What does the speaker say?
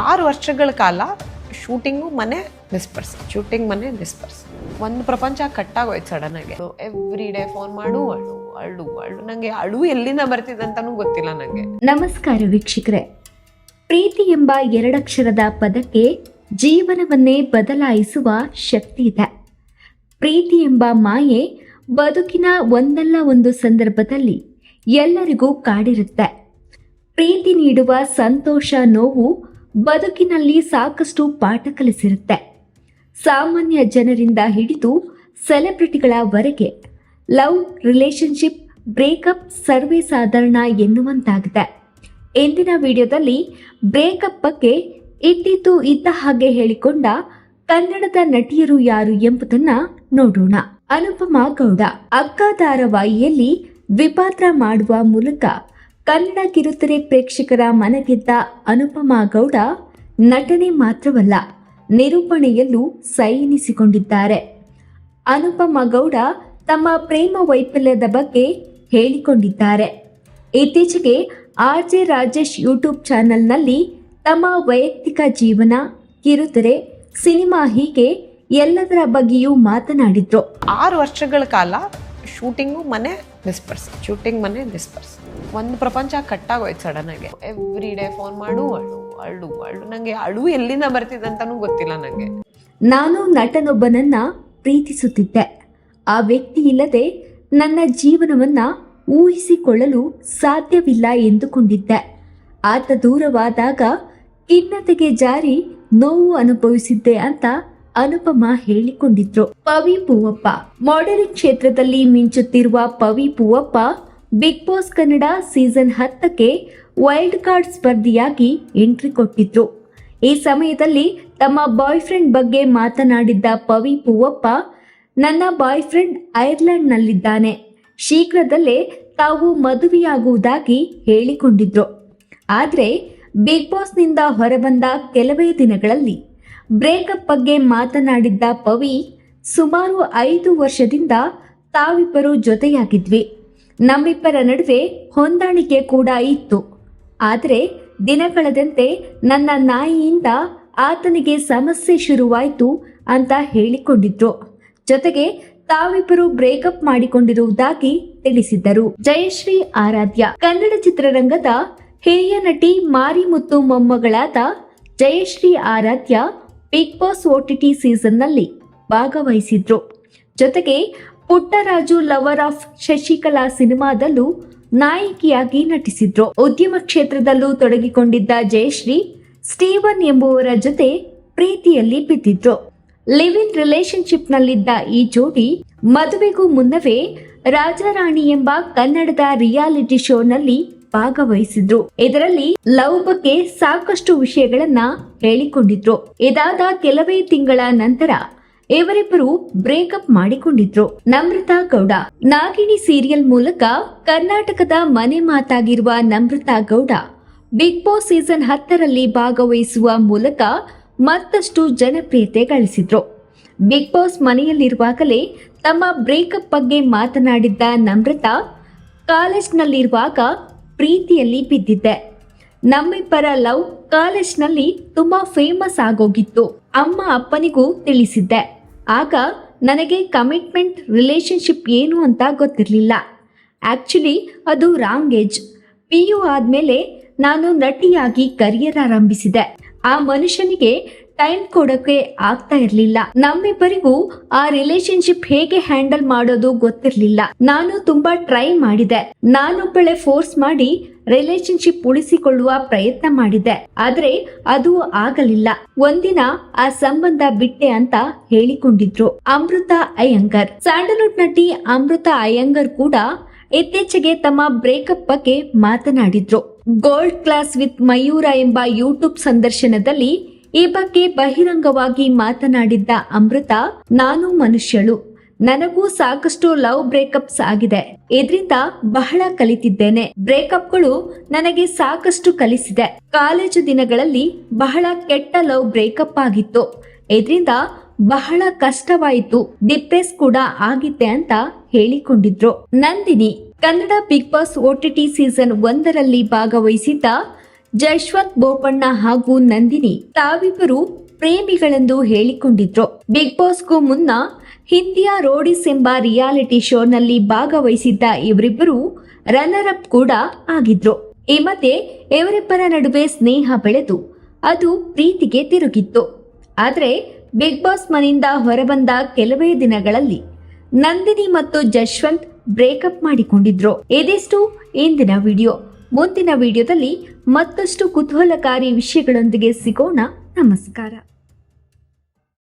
ಆರು ವರ್ಷಗಳ ಕಾಲ ಶೂಟಿಂಗು ಮನೆ ಡಿಸ್ಪರ್ಸ್ ಶೂಟಿಂಗ್ ಮನೆ ಡಿಸ್ಪರ್ಸ್ ಒಂದು ಪ್ರಪಂಚ ಕಟ್ಟಾಗೋಯ್ತು ಸಡನ್ ಆಗಿ. ಎವ್ರಿ ಡೇ ಫೋನ್ ಮಾಡು, ಅಳು ಅಳು ಅಳು. ನಂಗೆ ಅಳು ಎಲ್ಲಿಂದ ಬರ್ತಿದೆ ಅಂತಾನೂ ಗೊತ್ತಿಲ್ಲ ನಂಗೆ. ನಮಸ್ಕಾರ ವೀಕ್ಷಕರೇ. ಪ್ರೀತಿ ಎಂಬ ಎರಡಕ್ಷರದ ಪದಕ್ಕೆ ಜೀವನವನ್ನೇ ಬದಲಾಯಿಸುವ ಶಕ್ತಿ ಇದೆ. ಪ್ರೀತಿ ಎಂಬ ಮಾಯೆ ಬದುಕಿನ ಒಂದಲ್ಲ ಒಂದು ಸಂದರ್ಭದಲ್ಲಿ ಎಲ್ಲರಿಗೂ ಕಾಡಿರುತ್ತೆ. ಪ್ರೀತಿ ನೀಡುವ ಸಂತೋಷ, ನೋವು ಬದುಕಿನಲ್ಲಿ ಸಾಕಷ್ಟು ಪಾಠ ಕಲಿಸಿರುತ್ತೆ. ಸಾಮಾನ್ಯ ಜನರಿಂದ ಹಿಡಿದು ಸೆಲೆಬ್ರಿಟಿಗಳವರೆಗೆ ಲವ್ ರಿಲೇಶನ್ಶಿಪ್, ಬ್ರೇಕಪ್ ಸರ್ವೇ ಸಾಧಾರಣ ಎನ್ನುವಂತಾಗಿದೆ. ಇಂದಿನ ವಿಡಿಯೋದಲ್ಲಿ ಬ್ರೇಕಪ್ ಬಗ್ಗೆ ಇದ್ದಿದ್ದು ಇದ್ದ ಹಾಗೆ ಹೇಳಿಕೊಂಡ ಕನ್ನಡದ ನಟಿಯರು ಯಾರು ಎಂಬುದನ್ನ ನೋಡೋಣ. ಅನುಪಮಾ ಗೌಡ ಅಕ್ಕ ಧಾರಾವಾಹಿಯಲ್ಲಿ ದ್ವಿಪಾತ್ರ ಮಾಡುವ ಮೂಲಕ ಕನ್ನಡ ಕಿರುತೆರೆ ಪ್ರೇಕ್ಷಕರ ಮನಗೆದ್ದ ಅನುಪಮಾ ಗೌಡ ನಟನೆ ಮಾತ್ರವಲ್ಲ, ನಿರೂಪಣೆಯಲ್ಲೂ ಸೈ ಎನಿಸಿಕೊಂಡಿದ್ದಾರೆ ಅನುಪಮ ಗೌಡ ತಮ್ಮ ಪ್ರೇಮ ವೈಫಲ್ಯದ ಬಗ್ಗೆ ಹೇಳಿಕೊಂಡಿದ್ದಾರೆ. ಇತ್ತೀಚೆಗೆ ಆರ್ ಜೆ ರಾಜೇಶ್ ಯೂಟ್ಯೂಬ್ ಚಾನೆಲ್ನಲ್ಲಿ ತಮ್ಮ ವೈಯಕ್ತಿಕ ಜೀವನ, ಕಿರುತೆರೆ, ಸಿನಿಮಾ ಹೀಗೆ ಎಲ್ಲದರ ಬಗ್ಗೆಯೂ ಮಾತನಾಡಿದ್ರು. ಆರು ವರ್ಷಗಳ ಕಾಲ ಶೂಟಿಂಗು ಮನೆ ಡಿಸ್ಪರ್ಸ್ ಶೂಟಿಂಗ್ ಮನೆ ಡಿಸ್ಪರ್ಸ್ ಒಂದು ಪ್ರಪಂಚ ಕಟ್ಟಾಗೋಯ್ತು ಸಡನ್ ಆಗಿ. ಎವ್ರಿ ಡೇ ಫೋನ್ ಮಾಡು, ಅಳು ಅಳು ಅಳು. ನಂಗೆ ಅಳು ಎಲ್ಲಿಂದ ಬರ್ತಿದ್ದೆ ಅಂತಾನೂ ಗೊತ್ತಿಲ್ಲ ನಂಗೆ. ನಾನು ನಟನೊಬ್ಬನನ್ನ ಪ್ರೀತಿಸುತ್ತಿದ್ದೆ. ಆ ವ್ಯಕ್ತಿ ಇಲ್ಲದೆ ನನ್ನ ಜೀವನವನ್ನ ಊಹಿಸಿಕೊಳ್ಳಲು ಸಾಧ್ಯವಿಲ್ಲ ಎಂದುಕೊಂಡಿದ್ದೆ. ಆತ ದೂರವಾದಾಗ ಖಿನ್ನತೆಗೆ ಜಾರಿ ನೋವು ಅನುಭವಿಸಿದ್ದೆ ಅಂತ ಅನುಪಮ ಹೇಳಿಕೊಂಡಿದ್ರು. ಪವಿ ಪೂವಪ್ಪ. ಮಾಡೆಲಿಂಗ್ ಕ್ಷೇತ್ರದಲ್ಲಿ ಮಿಂಚುತ್ತಿರುವ Pavi Poovappa, Bigg Boss Kannada season ಹತ್ತಕ್ಕೆ ವೈಲ್ಡ್ ಕಾರ್ಡ್ ಸ್ಪರ್ಧಿಯಾಗಿ ಎಂಟ್ರಿ ಕೊಟ್ಟಿದ್ರು. ಈ ಸಮಯದಲ್ಲಿ ತಮ್ಮ ಬಾಯ್ ಫ್ರೆಂಡ್ ಬಗ್ಗೆ ಮಾತನಾಡಿದ್ದ ಪವಿ ಪೂವಪ್ಪ, ನನ್ನ ಬಾಯ್ ಫ್ರೆಂಡ್ ಐರ್ಲೆಂಡ್ನಲ್ಲಿದ್ದಾನೆ. ಶೀಘ್ರದಲ್ಲೇ ತಾವು ಮದುವೆಯಾಗುವುದಾಗಿ ಹೇಳಿಕೊಂಡಿದ್ರು. ಆದರೆ, ಬಿಗ್ ಬಾಸ್ನಿಂದ ಹೊರಬಂದ ಕೆಲವೇ ದಿನಗಳಲ್ಲಿ ಬ್ರೇಕಪ್ ಬಗ್ಗೆ ಮಾತನಾಡಿದ್ದ ಪವಿ, ಸುಮಾರು ಐದು ವರ್ಷದಿಂದ ತಾವಿಬ್ಬರು ಜೊತೆಯಾಗಿದ್ವಿ. ನಮ್ಮಿಬ್ಬರ ನಡುವೆ ಹೊಂದಾಣಿಕೆ ಕೂಡ ಇತ್ತು. ಆದರೆ ದಿನಗಳದಂತೆ ನನ್ನ ನಾಯಿಯಿಂದ ಆತನಿಗೆ ಸಮಸ್ಯೆ ಶುರುವಾಯಿತು ಅಂತ ಹೇಳಿಕೊಂಡಿದ್ರು. ಜೊತೆಗೆ ತಾವಿಬ್ಬರು ಬ್ರೇಕಪ್ ಮಾಡಿಕೊಂಡಿರುವುದಾಗಿ ತಿಳಿಸಿದ್ದರು. ಜಯಶ್ರೀ ಆರಾಧ್ಯ. ಕನ್ನಡ ಚಿತ್ರರಂಗದ ಹಿರಿಯ ನಟಿ Marimuthu ಮೊಮ್ಮಗಳಾದ Jayashree Aradhya Big Boss OTT ಸೀಸನ್ನಲ್ಲಿ ಭಾಗವಹಿಸಿದ್ರು. ಜೊತೆಗೆ ಪುಟ್ಟರಾಜು ಲವರ್ ಆಫ್ ಶಶಿಕಲಾ ಸಿನಿಮಾದಲ್ಲೂ ನಾಯಕಿಯಾಗಿ ನಟಿಸಿದ್ರು. ಉದ್ಯಮ ಕ್ಷೇತ್ರದಲ್ಲೂ ತೊಡಗಿಕೊಂಡಿದ್ದ ಜಯಶ್ರೀ, ಸ್ಟೀವನ್ ಎಂಬುವರ ಜೊತೆ ಪ್ರೀತಿಯಲ್ಲಿ ಬಿದ್ದಿದ್ರು. ಲಿವ್ ಇನ್ ರಿಲೇಶನ್ಶಿಪ್ನಲ್ಲಿದ್ದ ಈ ಜೋಡಿ ಮದುವೆಗೂ ಮುನ್ನವೇ ರಾಜಾರಾಣಿ ಎಂಬ ಕನ್ನಡದ ರಿಯಾಲಿಟಿ ಶೋನಲ್ಲಿ ಭಾಗವಹಿಸಿದ್ರು. ಇದರಲ್ಲಿ ಲವ್ ಬಗ್ಗೆ ಸಾಕಷ್ಟು ವಿಷಯಗಳನ್ನ ಹೇಳಿಕೊಂಡಿದ್ರು. ಇದಾದ ಕೆಲವೇ ತಿಂಗಳ ನಂತರ ಇವರಿಬ್ಬರು ಬ್ರೇಕಪ್ ಮಾಡಿಕೊಂಡಿದ್ರು. ನಮ್ರತಾ ಗೌಡ. ನಾಗಿಣಿ ಸೀರಿಯಲ್ ಮೂಲಕ ಕರ್ನಾಟಕದ ಮನೆ ಮಾತಾಗಿರುವ Namratha Gowda Bigg Boss season ಹತ್ತರಲ್ಲಿ ಭಾಗವಹಿಸುವ ಮೂಲಕ ಮತ್ತಷ್ಟು ಜನಪ್ರಿಯತೆ ಗಳಿಸಿದ್ರು. ಬಿಗ್ ಬಾಸ್ ಮನೆಯಲ್ಲಿರುವಾಗಲೇ ತಮ್ಮ ಬ್ರೇಕಪ್ ಬಗ್ಗೆ ಮಾತನಾಡಿದ್ದ ನಮ್ರತಾ ಕಾಲೇಜ್ನಲ್ಲಿರುವಾಗ ಪ್ರೀತಿಯಲ್ಲಿ ಬಿದ್ದಿದ್ದೆ. ನಮ್ಮಿಬ್ಬರ ಲವ್ ಕಾಲೇಜ್ನಲ್ಲಿ ತುಂಬಾ ಫೇಮಸ್ ಆಗೋಗಿತ್ತು, ಅಮ್ಮ ಅಪ್ಪನಿಗೂ ತಿಳಿಸಿದ್ದೆ. ಆಗ ನನಗೆ ಕಮಿಟ್ಮೆಂಟ್ ರಿಲೇಶನ್ಶಿಪ್ ಏನು ಅಂತ ಗೊತ್ತಿರಲಿಲ್ಲ. ಆ್ಯಕ್ಚುಲಿ ಅದು ರಾಂಗ್ ಏಜ್ ಪಿ ಯು ಆದಮೇಲೆ ನಾನು ನಟಿಯಾಗಿ ಕರಿಯರ್ ಆರಂಭಿಸಿದೆ. ಆ ಮನುಷ್ಯನಿಗೆ ಟೈಮ್ ಕೊಡೋಕೆ ಆಗ್ತಾ ಇರ್ಲಿಲ್ಲ. ನಮ್ಮಿಬ್ಬರಿಗೂ ಆ ರಿಲೇಶನ್ಶಿಪ್ ಹೇಗೆ ಹ್ಯಾಂಡಲ್ ಮಾಡೋದು ಗೊತ್ತಿರ್ಲಿಲ್ಲ. ನಾನು ತುಂಬಾ ಟ್ರೈ ಮಾಡಿದೆ. ನಾನೊಬ್ಬಳೆ ಫೋರ್ಸ್ ಮಾಡಿ ರಿಲೇಶನ್ಶಿಪ್ ಉಳಿಸಿಕೊಳ್ಳುವ ಪ್ರಯತ್ನ ಮಾಡಿದೆ. ಆದ್ರೆ ಅದು ಆಗಲಿಲ್ಲ. ಒಂದಿನ ಆ ಸಂಬಂಧ ಬಿಟ್ಟೆ ಅಂತ ಹೇಳಿಕೊಂಡಿದ್ರು ಅಮೃತ ಅಯ್ಯಂಗರ್. ಸ್ಯಾಂಡಲ್ವುಡ್ ನಟಿ ಅಮೃತ ಅಯ್ಯಂಗರ್ ಕೂಡ ಇತ್ತೀಚೆಗೆ ತಮ್ಮ ಬ್ರೇಕಪ್ ಬಗ್ಗೆ ಮಾತನಾಡಿದ್ರು. ಗೋಲ್ಡ್ ಕ್ಲಾಸ್ ವಿತ್ ಮಯೂರ ಎಂಬ ಯೂಟ್ಯೂಬ್ ಸಂದರ್ಶನದಲ್ಲಿ ಈ ಬಗ್ಗೆ ಬಹಿರಂಗವಾಗಿ ಮಾತನಾಡಿದ್ದ ಅಮೃತ, ನಾನು ಮನುಷ್ಯಳು. ನನಗೂ ಸಾಕಷ್ಟು ಲವ್ ಬ್ರೇಕಪ್ಸ್ ಆಗಿದೆ. ಇದರಿಂದ ಬಹಳ ಕಲಿತಿದ್ದೇನೆ. ಬ್ರೇಕಪ್ಗಳು ನನಗೆ ಸಾಕಷ್ಟು ಕಲಿಸಿದೆ. ಕಾಲೇಜು ದಿನಗಳಲ್ಲಿ ಬಹಳ ಕೆಟ್ಟ ಲವ್ ಬ್ರೇಕಪ್ ಆಗಿತ್ತು. ಇದರಿಂದ ಬಹಳ ಕಷ್ಟವಾಯಿತು. ಡಿಪ್ರೆಸ್ ಕೂಡ ಆಗಿದ್ದೆ ಅಂತ ಹೇಳಿಕೊಂಡಿದ್ರು. Nandini, Kannada Bigg Boss OTT season ಒಂದರಲ್ಲಿ ಭಾಗವಹಿಸಿದ್ದ ಜಶ್ವಂತ್ ಬೋಪಣ್ಣ ಹಾಗೂ ನಂದಿನಿ ತಾವಿಬ್ಬರು ಪ್ರೇಮಿಗಳೆಂದು ಹೇಳಿಕೊಂಡಿದ್ರು. ಬಿಗ್ ಬಾಸ್ಗೂ ಮುನ್ನ ಹಿಂದಿಯ ರೋಡಿಸ್ ಎಂಬ ರಿಯಾಲಿಟಿ ಶೋನಲ್ಲಿ ಭಾಗವಹಿಸಿದ್ದ ಇವರಿಬ್ಬರು ರನ್ನರ್ ಅಪ್ ಕೂಡ ಆಗಿದ್ರು. ಈ ಮಧ್ಯೆ ಇವರಿಬ್ಬರ ನಡುವೆ ಸ್ನೇಹ ಬೆಳೆದು ಅದು ಪ್ರೀತಿಗೆ ತಿರುಗಿತ್ತು. ಆದರೆ ಬಿಗ್ ಬಾಸ್ ಮನೆಯಿಂದ ಹೊರಬಂದ ಕೆಲವೇ ದಿನಗಳಲ್ಲಿ ನಂದಿನಿ ಮತ್ತು ಜಶ್ವಂತ್ ಬ್ರೇಕಪ್ ಮಾಡಿಕೊಂಡಿದ್ರು. ಇದಿಷ್ಟು ಇಂದಿನ ವಿಡಿಯೋ. ಮುಂದಿನ ವಿಡಿಯೋದಲ್ಲಿ ಮತ್ತಷ್ಟು ಕುತೂಹಲಕಾರಿ ವಿಷಯಗಳೊಂದಿಗೆ ಸಿಗೋಣ. ನಮಸ್ಕಾರ.